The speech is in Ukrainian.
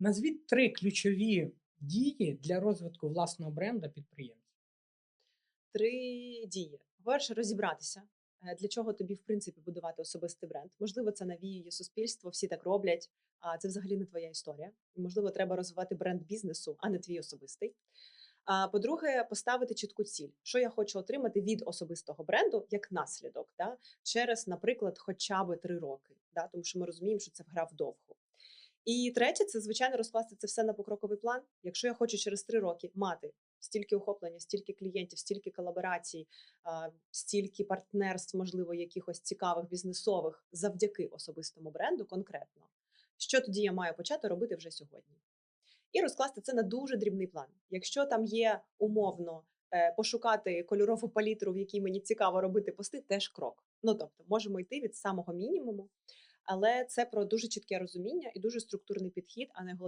Назвіть три ключові дії для розвитку власного бренда підприємця. Три дії. По-перше, розібратися, е, для чого тобі, в принципі, будувати особистий бренд. Можливо, це навіює суспільство, всі так роблять, а це взагалі не твоя історія. Можливо, треба розвивати бренд бізнесу, а не твій особистий. А по-друге, поставити чітку ціль, що я хочу отримати від особистого бренду як наслідок, да? через, наприклад, хоча б три роки, да? тому що ми розуміємо, що це гра вдовго. І третє, це звичайно розкласти це все на покроковий план. Якщо я хочу через три роки мати стільки охоплення, стільки клієнтів, стільки колаборацій, стільки партнерств, можливо, якихось цікавих бізнесових завдяки особистому бренду, конкретно, що тоді я маю почати робити вже сьогодні? І розкласти це на дуже дрібний план. Якщо там є умовно е, пошукати кольорову палітру, в якій мені цікаво робити пости, теж крок. Ну тобто, можемо йти від самого мінімуму, але це про дуже чітке розуміння і дуже структурний підхід, а не головні.